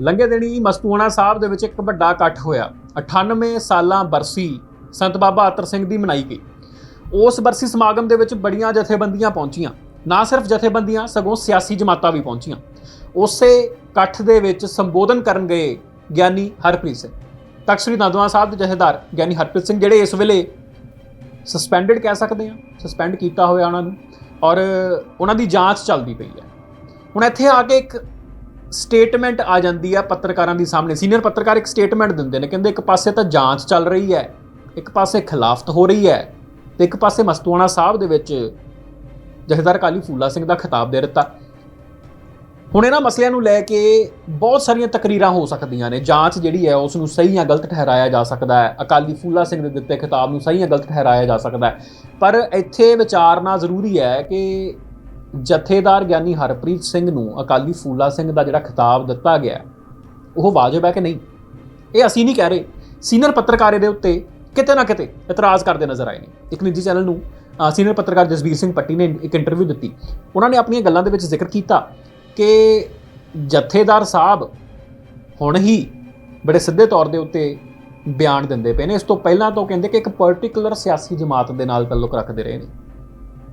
ਲੰਘੇ ਦਿਨੀ ਮਸਤੂਆਣਾ ਸਾਹਿਬ ਦੇ ਵਿੱਚ ਇੱਕ ਵੱਡਾ ਇਕੱਠ ਹੋਇਆ। 98 ਸਾਲਾਂ ਬਰਸੀ ਸੰਤ ਬਾਬਾ ਅਤਰ ਸਿੰਘ ਦੀ ਮਨਾਈ ਗਈ। ਉਸ ਬਰਸੀ ਸਮਾਗਮ ਦੇ ਵਿੱਚ ਬੜੀਆਂ ਜਥੇਬੰਦੀਆਂ ਪਹੁੰਚੀਆਂ। ਨਾ ਸਿਰਫ ਜਥੇਬੰਦੀਆਂ, ਸਗੋਂ ਸਿਆਸੀ ਜਮਾਤਾਂ ਵੀ ਪਹੁੰਚੀਆਂ। ਉਸੇ ਇਕੱਠ ਦੇ ਵਿੱਚ ਸੰਬੋਧਨ ਕਰਨ ਗਏ ਗਿਆਨੀ ਹਰਪ੍ਰੀਤ ਸਿੰਘ। ਤਖਤ ਸ੍ਰੀ ਨੰਦਵਾ ਸਾਹਿਬ ਦੇ ਜਥੇਦਾਰ ਗਿਆਨੀ ਹਰਪ੍ਰੀਤ ਸਿੰਘ ਜਿਹੜੇ ਇਸ ਵੇਲੇ ਸਸਪੈਂਡਡ ਕਹਿ ਸਕਦੇ ਆ ਸਸਪੈਂਡ ਕੀਤਾ ਹੋਇਆ ਉਹਨਾਂ ਨੂੰ ਔਰ ਉਹਨਾਂ ਦੀ ਜਾਂਚ ਚੱਲਦੀ ਪਈ ਹੈ। ਹੁਣ ਇੱਥੇ ਆ ਕੇ ਇੱਕ ਸਟੇਟਮੈਂਟ ਆ ਜਾਂਦੀ ਹੈ ਪੱਤਰਕਾਰਾਂ ਦੇ ਸਾਹਮਣੇ। ਸੀਨੀਅਰ ਪੱਤਰਕਾਰ ਇੱਕ ਸਟੇਟਮੈਂਟ ਦਿੰਦੇ ਨੇ, ਕਹਿੰਦੇ ਇੱਕ ਪਾਸੇ ਤਾਂ ਜਾਂਚ ਚੱਲ ਰਹੀ ਹੈ, ਇੱਕ ਪਾਸੇ ਖਿਲਾਫਤ ਹੋ ਰਹੀ ਹੈ ਤੇ ਇੱਕ ਪਾਸੇ ਮਸਤੂਆਣਾ ਸਾਹਿਬ ਦੇ ਵਿੱਚ ਜਥੇਦਾਰ ਕਾਲੀ ਫੂਲਾ ਸਿੰਘ ਦਾ ਖਿਤਾਬ ਦੇ ਦਿੱਤਾ। ਹੁਣ ਇਹਨਾਂ ਮਸਲਿਆਂ ਨੂੰ ਲੈ ਕੇ ਬਹੁਤ ਸਾਰੀਆਂ ਤਕਰੀਰਾਂ ਹੋ ਸਕਦੀਆਂ ਨੇ। ਜਾਂਚ ਜਿਹੜੀ ਹੈ ਉਸ ਨੂੰ ਸਹੀ ਜਾਂ ਗਲਤ ਠਹਿਰਾਇਆ ਜਾ ਸਕਦਾ ਹੈ। ਅਕਾਲੀ ਫੂਲਾ ਸਿੰਘ ਦੇ ਦਿੱਤੇ ਖਿਤਾਬ ਨੂੰ ਸਹੀ ਜਾਂ ਗਲਤ ਠਹਿਰਾਇਆ ਜਾ ਸਕਦਾ ਹੈ। ਪਰ ਇੱਥੇ ਵਿਚਾਰਨਾ ਜ਼ਰੂਰੀ ਹੈ ਕਿ ਜਥੇਦਾਰ ਗਿਆਨੀ ਹਰਪ੍ਰੀਤ ਸਿੰਘ ਨੂੰ ਅਕਾਲੀ ਫੂਲਾ ਸਿੰਘ ਦਾ ਜਿਹੜਾ ਖਿਤਾਬ ਦਿੱਤਾ ਗਿਆ ਉਹ ਵਾਜਬ ਹੈ ਕਿ ਨਹੀਂ? ਇਹ ਅਸੀਂ ਨਹੀਂ ਕਹਿ ਰਹੇ। ਸੀਨੀਅਰ ਪੱਤਰਕਾਰ ਦੇ ਉੱਤੇ ਕਿਤੇ ਨਾ ਕਿਤੇ ਇਤਰਾਜ਼ ਕਰਦੇ ਨਜ਼ਰ ਆਏ ਨੇ। ਇੱਕ ਨਿੱਜੀ ਚੈਨਲ ਨੂੰ ਸੀਨੀਅਰ ਪੱਤਰਕਾਰ ਜਸਵੀਰ ਸਿੰਘ ਪੱਟੀ ਨੇ ਇੱਕ ਇੰਟਰਵਿਊ ਦਿੱਤੀ। ਉਹਨਾਂ ਨੇ ਆਪਣੀਆਂ ਗੱਲਾਂ ਦੇ ਵਿੱਚ ਜ਼ਿਕਰ ਕੀਤਾ ਕਿ ਜਥੇਦਾਰ ਸਾਹਿਬ ਹੁਣ ਹੀ ਬੜੇ ਸਿੱਧੇ ਤੌਰ ਦੇ ਉੱਤੇ ਬਿਆਨ ਦਿੰਦੇ ਪਏ ਨੇ। ਇਸ ਤੋਂ ਪਹਿਲਾਂ ਤੋਂ ਕਹਿੰਦੇ ਕਿ ਇੱਕ ਪਾਰਟਿਕੂਲਰ ਸਿਆਸੀ ਜਮਾਤ ਦੇ ਨਾਲ ਤਾਲੁਕ ਰੱਖਦੇ ਰਹੇ ਨੇ।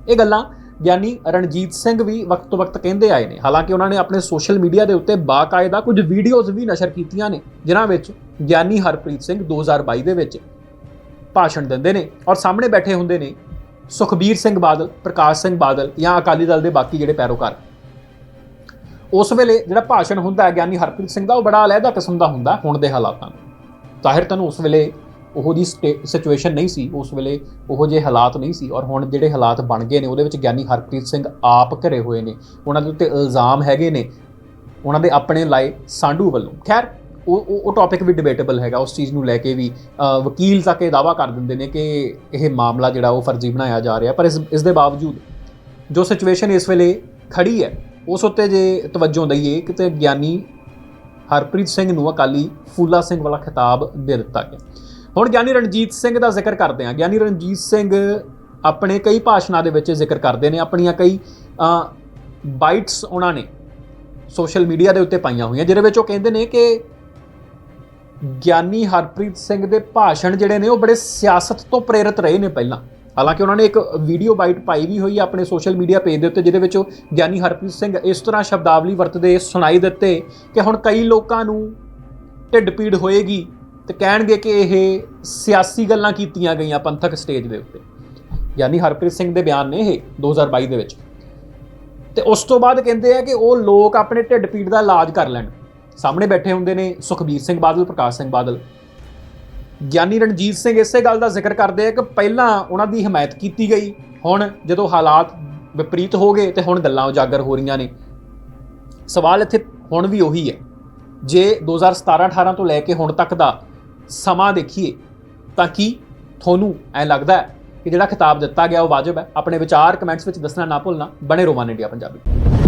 ਇਹ ਗੱਲਾਂ ਗਿਆਨੀ ਰਣਜੀਤ ਸਿੰਘ ਵੀ ਵਕਤ ਤੋਂ ਵਕਤ ਕਹਿੰਦੇ ਆਏ ਨੇ। ਹਾਲਾਂਕਿ ਉਹਨਾਂ ਨੇ ਆਪਣੇ ਸੋਸ਼ਲ ਮੀਡੀਆ ਦੇ ਉੱਤੇ ਬਾਕਾਇਦਾ ਕੁਝ ਵੀਡੀਓਜ਼ ਵੀ ਨਸ਼ਰ ਕੀਤੀਆਂ ਨੇ, ਜਿਨ੍ਹਾਂ ਵਿੱਚ ਗਿਆਨੀ ਹਰਪ੍ਰੀਤ ਸਿੰਘ 2022 ਦੇ ਵਿੱਚ ਭਾਸ਼ਣ ਦਿੰਦੇ ਨੇ ਔਰ ਸਾਹਮਣੇ ਬੈਠੇ ਹੁੰਦੇ ਨੇ ਸੁਖਬੀਰ ਸਿੰਘ ਬਾਦਲ, ਪ੍ਰਕਾਸ਼ ਸਿੰਘ ਬਾਦਲ ਜਾਂ ਅਕਾਲੀ ਦਲ ਦੇ ਬਾਕੀ ਜਿਹੜੇ ਪੈਰੋਕਾਰ। ਉਸ ਵੇਲੇ ਜਿਹੜਾ ਭਾਸ਼ਣ ਹੁੰਦਾ ਹੈ ਗਿਆਨੀ ਹਰਪ੍ਰੀਤ ਸਿੰਘ ਦਾ, ਉਹ ਬੜਾ ਅਲੱਗਾ ਕਿਸਮ ਦਾ ਹੁੰਦਾ ਹੁਣ ਦੇ ਹਾਲਾਤਾਂ ਨੂੰ। ਜ਼ਾਹਿਰ ਤੁਹਾਨੂੰ ਉਸ ਵੇਲੇ ਉਹੋ ਦੀ ਸਿਚੁਏਸ਼ਨ ਨਹੀਂ ਸੀ, ਉਸ ਵੇਲੇ ਉਹੋ ਜਿਹੇ ਹਾਲਾਤ ਨਹੀਂ ਸੀ ਔਰ ਹੁਣ ਜਿਹੜੇ ਹਾਲਾਤ ਬਣ ਗਏ ਨੇ, ਉਹਦੇ ਵਿੱਚ ਗਿਆਨੀ ਹਰਪ੍ਰੀਤ ਸਿੰਘ ਆਪ ਘਰੇ ਹੋਏ ਨੇ, ਉਹਨਾਂ ਦੇ ਉੱਤੇ ਇਲਜ਼ਾਮ ਹੈਗੇ ਨੇ, ਉਹਨਾਂ ਦੇ ਆਪਣੇ ਲਾਏ ਸਾਂਢੂ ਵੱਲੋਂ। ਖੈਰ, ਉਹ ਉਹ- ਉਹ ਟੌਪਿਕ ਵੀ ਡਿਬੇਟੇਬਲ ਹੈਗਾ, ਉਸ ਚੀਜ਼ ਨੂੰ ਲੈ ਕੇ ਵੀ ਵਕੀਲ ਤੱਕ ਇਹ ਦਾਵਾ ਕਰ ਦਿੰਦੇ ਨੇ ਕਿ ਇਹ ਮਾਮਲਾ ਜਿਹੜਾ ਉਹ ਫਰਜ਼ੀ ਬਣਾਇਆ ਜਾ ਰਿਹਾ, ਪਰ ਇਸ ਇਸ ਦੇ ਬਾਵਜੂਦ ਜੋ ਸਿਚੁਏਸ਼ਨ ਇਸ ਵੇਲੇ ਖੜੀ ਹੈ, ਉਸ ਉੱਤੇ ਜੇ ਤਵੱਜੋ ਦਈਏ ਕਿਤੇ ਗਿਆਨੀ ਹਰਪ੍ਰੀਤ ਸਿੰਘ ਨੂੰ ਅਕਾਲੀ ਫੂਲਾ ਸਿੰਘ ਵਾਲਾ ਖਿਤਾਬ ਦੇ ਦਿੱਤਾ ਗਿਆ। ਹੁਣ ਗਿਆਨੀ ਰਣਜੀਤ ਸਿੰਘ ਦਾ ਜ਼ਿਕਰ ਕਰਦੇ ਹਾਂ। ਗਿਆਨੀ ਰਣਜੀਤ ਸਿੰਘ ਆਪਣੇ ਕਈ ਭਾਸ਼ਣਾਂ ਦੇ ਵਿੱਚ ਜ਼ਿਕਰ ਕਰਦੇ ਨੇ। ਆਪਣੀਆਂ ਕਈ ਬਾਈਟਸ ਉਹਨਾਂ ਨੇ ਸੋਸ਼ਲ ਮੀਡੀਆ ਦੇ ਉੱਤੇ ਪਾਈਆਂ ਹੋਈਆਂ, ਜਿਹਦੇ ਵਿੱਚ ਉਹ ਕਹਿੰਦੇ ਨੇ ਕਿ ਗਿਆਨੀ ਹਰਪ੍ਰੀਤ ਸਿੰਘ ਦੇ ਭਾਸ਼ਣ ਜਿਹੜੇ ਨੇ, ਉਹ ਬੜੇ ਸਿਆਸਤ ਤੋਂ ਪ੍ਰੇਰਿਤ ਰਹੇ ਨੇ ਪਹਿਲਾਂ। ਹਾਲਾਂਕਿ ਉਹਨਾਂ ਨੇ ਇੱਕ ਵੀਡੀਓ ਬਾਈਟ ਪਾਈ ਵੀ ਹੋਈ ਆਪਣੇ ਸੋਸ਼ਲ ਮੀਡੀਆ ਪੇਜ ਦੇ ਉੱਤੇ, ਜਿਹਦੇ ਵਿੱਚ ਉਹ ਗਿਆਨੀ ਹਰਪ੍ਰੀਤ ਸਿੰਘ ਇਸ ਤਰ੍ਹਾਂ ਸ਼ਬਦਾਵਲੀ ਵਰਤਦੇ, ਸੁਣਾਈ ਦਿੱਤੇ ਕਿ ਹੁਣ ਕਈ ਲੋਕਾਂ ਨੂੰ ਢਿੱਡ ਪੀੜ ਹੋਏਗੀ। ਤੇ ਕਹਿਣਗੇ ਕਿ ਇਹ ਸਿਆਸੀ ਗੱਲਾਂ ਕੀਤੀਆਂ ਗਈਆਂ ਪੰਥਕ ਸਟੇਜ ਦੇ ਉੱਤੇ। ਗਿਆਨੀ ਹਰਪ੍ਰੀਤ ਸਿੰਘ ਦੇ ਬਿਆਨ ਨੇ ਇਹ 2022 ਦੇ ਵਿੱਚ। ਤੇ ਉਸ ਤੋਂ ਬਾਅਦ ਕਹਿੰਦੇ ਆ ਕਿ ਉਹ ਲੋਕ ਆਪਣੇ ਢਿੱਡ ਪੀੜ ਦਾ ਇਲਾਜ ਕਰ ਲੈਣ। ਸਾਹਮਣੇ ਬੈਠੇ ਹੁੰਦੇ ਨੇ ਸੁਖਬੀਰ ਸਿੰਘ ਬਾਦਲ, ਪ੍ਰਕਾਸ਼ ਸਿੰਘ ਬਾਦਲ। ਗਿਆਨੀ ਰਣਜੀਤ ਸਿੰਘ ਇਸੇ ਗੱਲ ਦਾ ਜ਼ਿਕਰ ਕਰਦੇ ਆ ਕਿ ਪਹਿਲਾਂ ਉਹਨਾਂ ਦੀ ਹਮਾਇਤ ਕੀਤੀ ਗਈ। ਹੁਣ ਜਦੋਂ ਹਾਲਾਤ ਵਿਪਰੀਤ ਹੋ ਗਏ ਤੇ ਹੁਣ ਗੱਲਾਂ ਉਜਾਗਰ ਹੋ ਰਹੀਆਂ ਨੇ। ਸਵਾਲ ਇੱਥੇ ਹੁਣ ਵੀ ਉਹੀ ਹੈ। ਜੇ 2017-18 ਤੋਂ ਲੈ ਕੇ ਹੁਣ ਤੱਕ ਦਾ ਸਮਾਂ ਦੇਖੀਏ, ਤਾਂ ਕੀ ਤੁਹਾਨੂੰ ਐ ਲੱਗਦਾ ਹੈ ਕਿ ਜਿਹੜਾ ਖਿਤਾਬ ਦਿੱਤਾ ਗਿਆ ਉਹ ਵਾਜਬ ਹੈ? ਆਪਣੇ ਵਿਚਾਰ ਕਮੈਂਟਸ ਵਿੱਚ ਦੱਸਣਾ ਨਾ ਭੁੱਲਣਾ, ਬਣੇ ਰੋਮਾਨ ਇੰਡੀਆ ਪੰਜਾਬੀ।